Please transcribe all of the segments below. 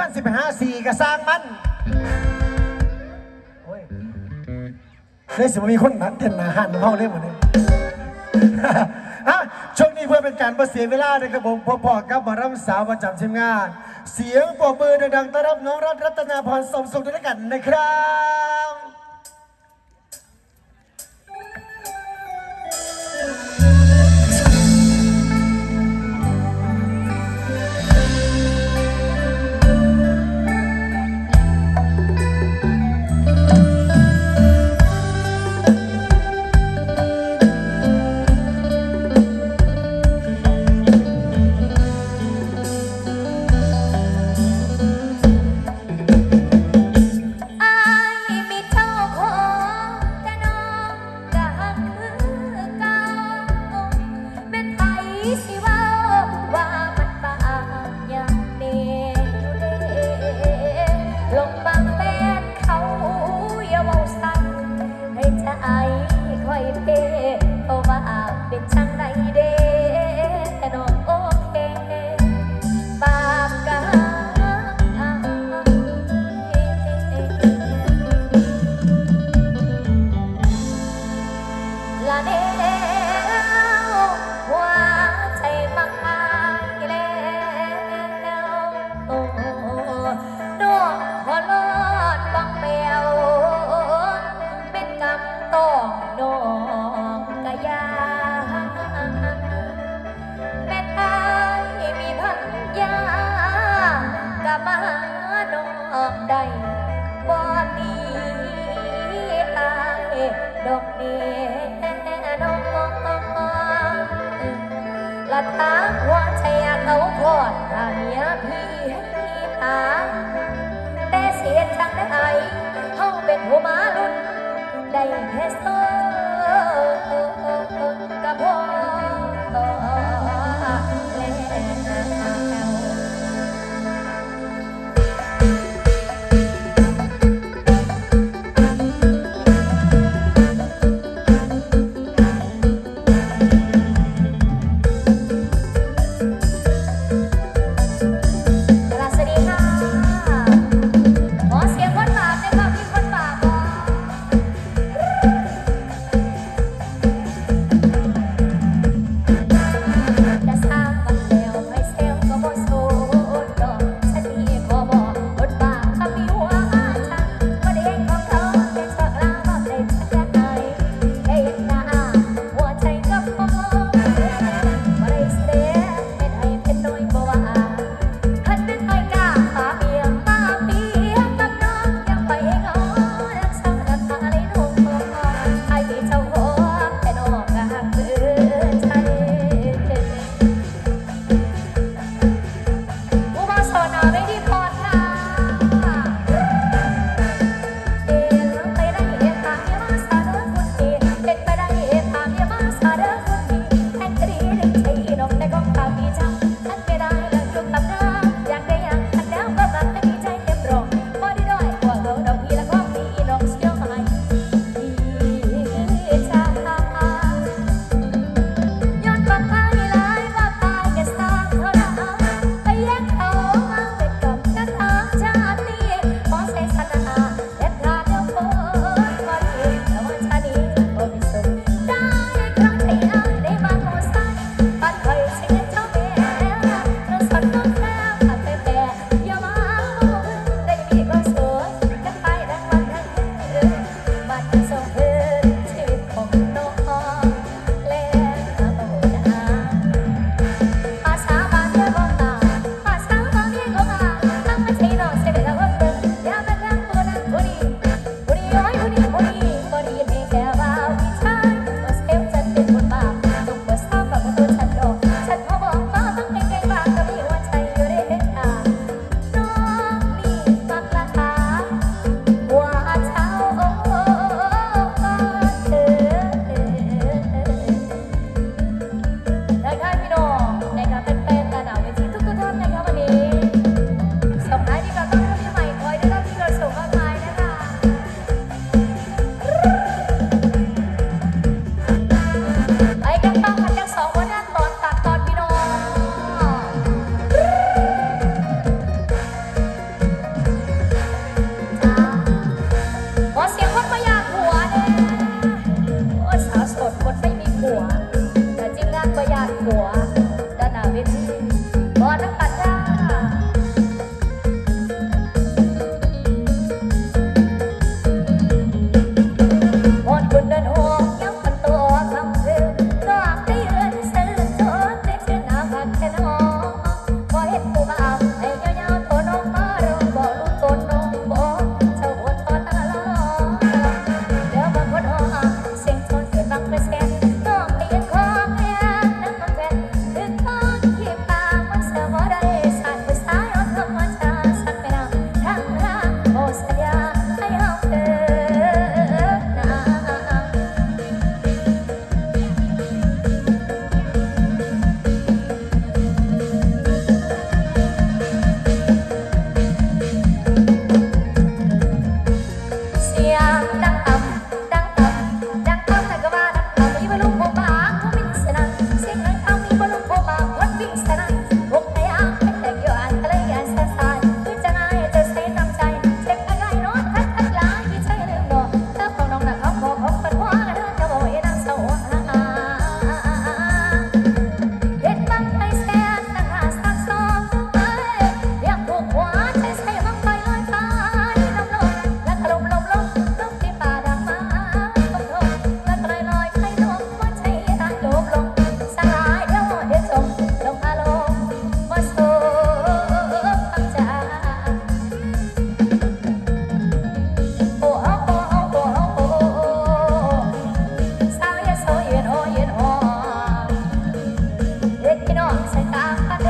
อนสิบห้าสี่ก็สร้างมันโอ้ยเลยสิว่ามีคนนัดเต้นหนาหันห้องเล่นหมดเลยฮะช่วงนี้เพื่อเป็นการประเสียเวลานะครับผมพอๆกับมารำสาวประจำทีมงาน เสียงปรบมือดังๆต้อนรับน้องรัตรัตนาพรสมสุขด้วยกันนะครับ ละตาหัวใจเขาพอดตาเมียพี่ให้ตาแต่เสียจังได้เฮาเป็นหัวมาลุ่นได้แค่สอกับพ่อ ที เด็กน้องใส่ตากัน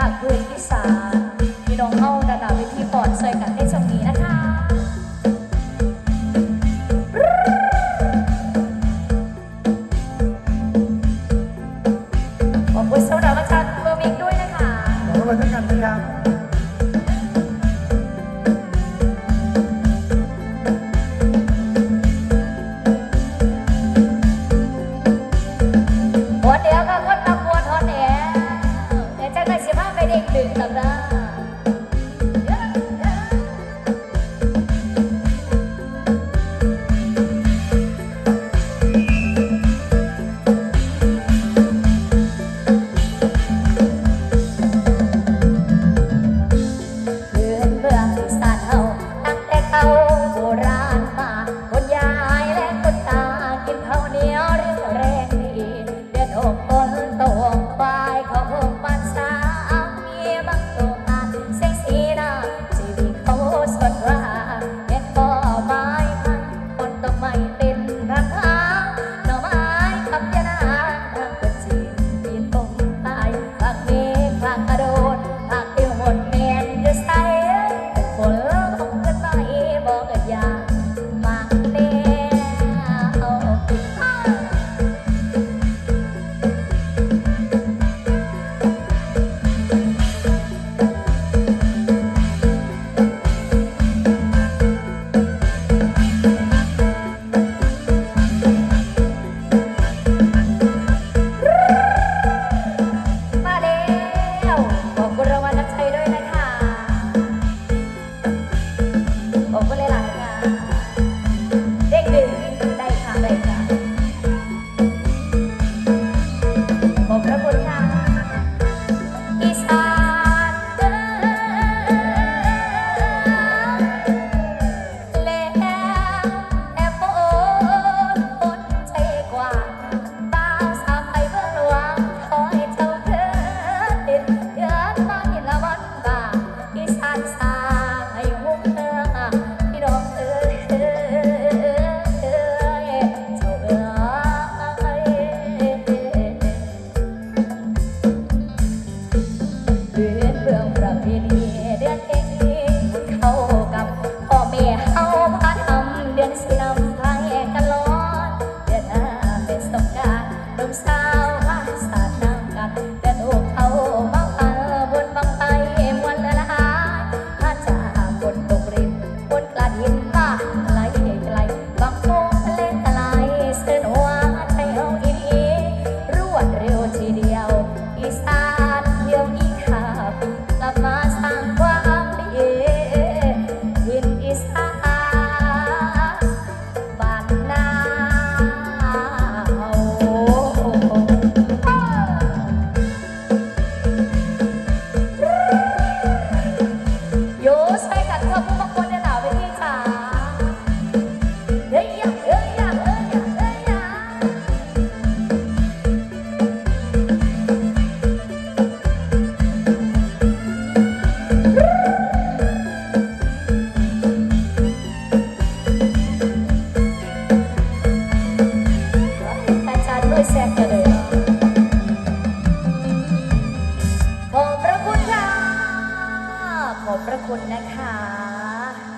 พระคุณนะคะ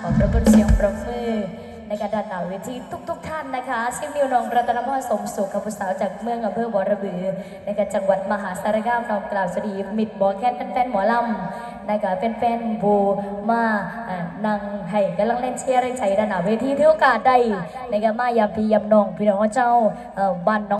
ขอบพระคุณเสียงปรบมือในการดันหน้าเวทีทุกๆทท่านนะคะซึ่งมิวนองรัตนมอสมสุขกับผู้สาวจากเมืองอำเภอบอระบือในการจังหวัดมหาสารคามนองกล่าวสดีมิดบอแค่นแฟนหมอลำนะคะเป็นแฟนบูมาอ่านางให้กำลังเล่นเชียร์แรงใจดันหน้าเวทีที่โอกาสได้นการมายามพียามนองพี่น้องเจ้าบ้านน้อง